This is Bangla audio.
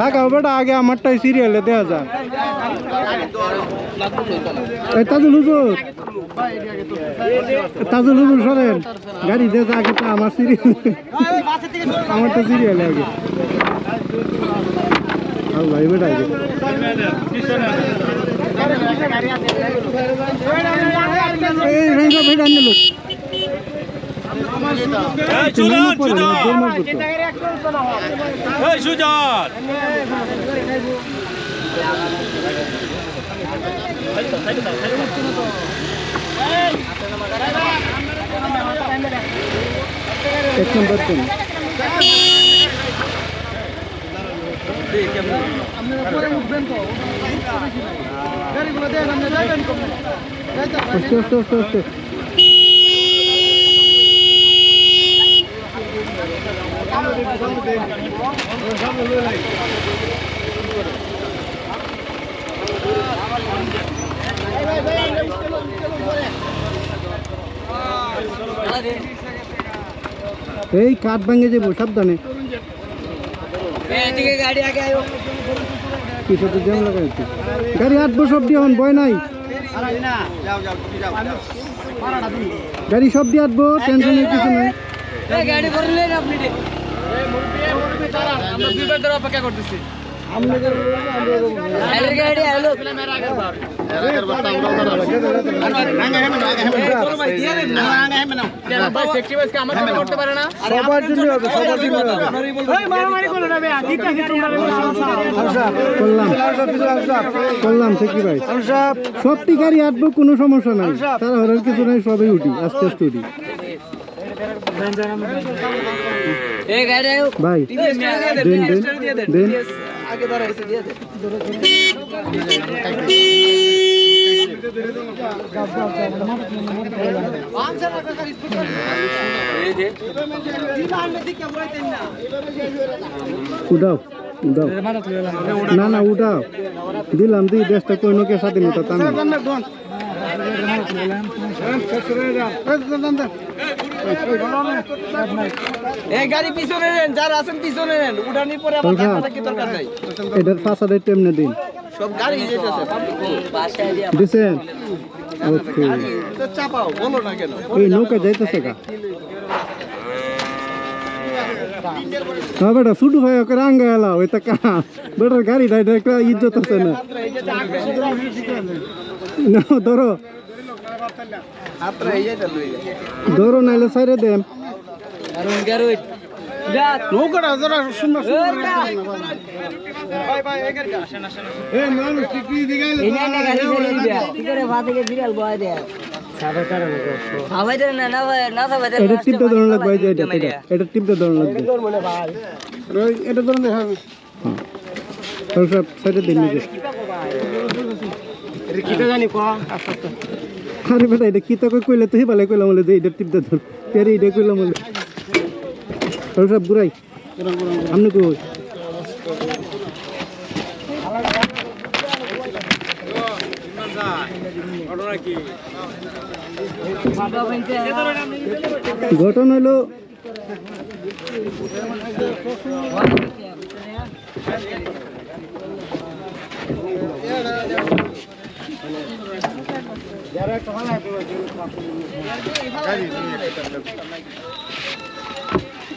লাগাও বেটা আগে আমারটাই সিরিয়ালে দেওয়া যায় তাজুল হুজুর। তাজুল হুজুর সরেন, গাড়ি দিয়ে যা, আগে তো আমার সিরিয়াল আমারটা সিরিয়ালে আগে। আল্লাহ বেটা আগে এই ভেঙ্গা এই সুজন এক নম্বর দিন আস্তে আস্তে আস্তে আস্তে। এই কাঠ ভাঙে যাব সাবধানে। গাড়ি আগে আয়ো। কিছু তো জ্যাম লাগাইছি গাড়ি আটবো সব দিয়ে এখন ভয় নাই। গাড়ি সব দিয়ে আটবো টেনশনের কিছু নাই। গাড়ি করলেন আপনি আমরা দুইবার ধরে অপেক্ষা করতেছি গাড়ি আলো সবার জন্য হবে সবার জন্য করলাম করলাম ঠিকই ভাই সবটি গাড়ি আটবো কোনো সমস্যা নাই তারা হরার কিছু নাই সবই উঠি আস্তে আস্তে উঠি ভাই দেন দেন দেন আগে ধরাইছে দিয়ে উঠাও উঠাও না না উঠাও দিলাম দি দেশটা কইনকে স্বাধীনতা তামি এই গাড়ি পিছনে নেন যারা আছেন পিছনে নেন উঠানির পরে আবার বলছা? টাকা কি দরকার নাই এটার ফাঁসাটা টেমনে দিন সব গাড়ি যেতেছে দিছেন? ওকে। তো চাপাও বলো না কেন? এই নৌকা যাইতেছে কা হ্যাঁ বেটা শুধু ভাই ওকে রাঙ্গা এলা ওই তা বেটার গাড়ি ডাইটা ইজ্জত আছে না। না ধরো। নাইলে সাইরে দেন। গাড়ি নৌকাটা যারা সুন্দর ভাই ভাই এই গাড়ি আসেন আসেন এই মানুষ কি কি দিকে এটা টিপটা ধরন লাগবে যে এটা এটা এটা টিপটা ধরন লাগবে এটা ধরন দেখা হ্যাঁ সব সাইডে দিন নিজে আরে বেটা এটা কি কইলে তুই ভালো কইলাম বলে যে এটা টিপটা ধর এটা কইলাম বলে? আর সব বুড়াই আমনে কই ঘটনা হলো